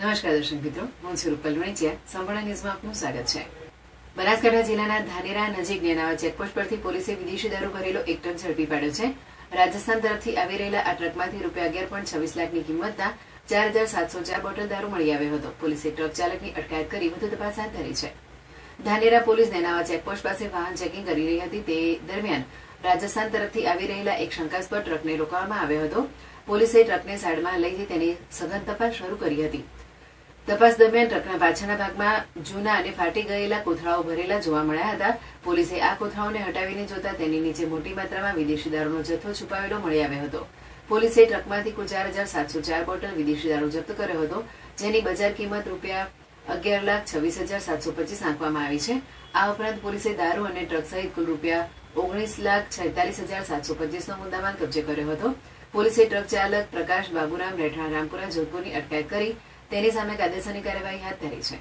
નમસ્કાર દર્શક મિત્રો, હું છું રૂપલ વણિચિયા સંપૂર્ણ ન્યૂઝમાં આપનું સ્વાગત છે. બનાસકાંઠા જિલ્લાના ધાનેરા નજીક નેનાવા ચેકપોસ્ટ પરથી પોલીસે વિદેશી દારૂ ભરેલો એક ટ્રક ઝડપી પાડ્યો છે. રાજસ્થાન તરફથી આવી રહેલા આ ટ્રકમાંથી રૂપિયા અગિયાર પોઈન્ટ છવ્વીસ લાખની કિંમતના ચાર હજાર સાતસો ચાર બોટલ દારૂ મળી આવ્યો હતો. પોલીસે ટ્રક ચાલકની અટકાયત કરી વધુ તપાસ હાથ ધરી છે. ધાનેરા પોલીસ નેનાવા ચેકપોસ્ટ પાસે વાહન ચેકિંગ કરી રહી હતી. તે દરમિયાન રાજસ્થાન તરફથી આવી રહેલા એક શંકાસ્પદ ટ્રકને રોકવામાં આવ્યો હતો. પોલીસે ટ્રકને સાઈડમાં લઈ તેની સઘન તપાસ શરૂ કરી હતી. તપાસ દરમિયાન ટ્રકના પાછળના ભાગમાં જૂના અને ફાટી ગયેલા કોથળાઓ ભરેલા જોવા મળ્યા હતા. પોલીસે આ કોથળાઓને હટાવીને જોતા તેની નીચે મોટી માત્રામાં વિદેશી દારૂનો જથ્થો છુપાવેલો મળી આવ્યો હતો. પોલીસે ટ્રકમાંથી કુલ ચાર હજાર સાતસો ચાર બોટલ વિદેશી દારૂ જપ્ત કર્યો હતો, જેની બજાર કિંમત રૂપિયા અગિયાર લાખ છવ્વીસ હજાર સાતસો પચીસ આંકવામાં આવી છે. આ ઉપરાંત પોલીસે દારૂ અને ટ્રક સહિત કુલ રૂપિયા ઓગણીસ લાખ છેતાલીસ હજાર સાતસો પચીસનો મુદ્દામાલ કબજે કર્યો હતો. પોલીસે ટ્રક ચાલક પ્રકાશ બાબુરામ રહેઠાણ રામપુરા જોધપુરની અટકાયત કરી તેની સામે કાયદેસરની કાર્યવાહી હાથ ધરી છે.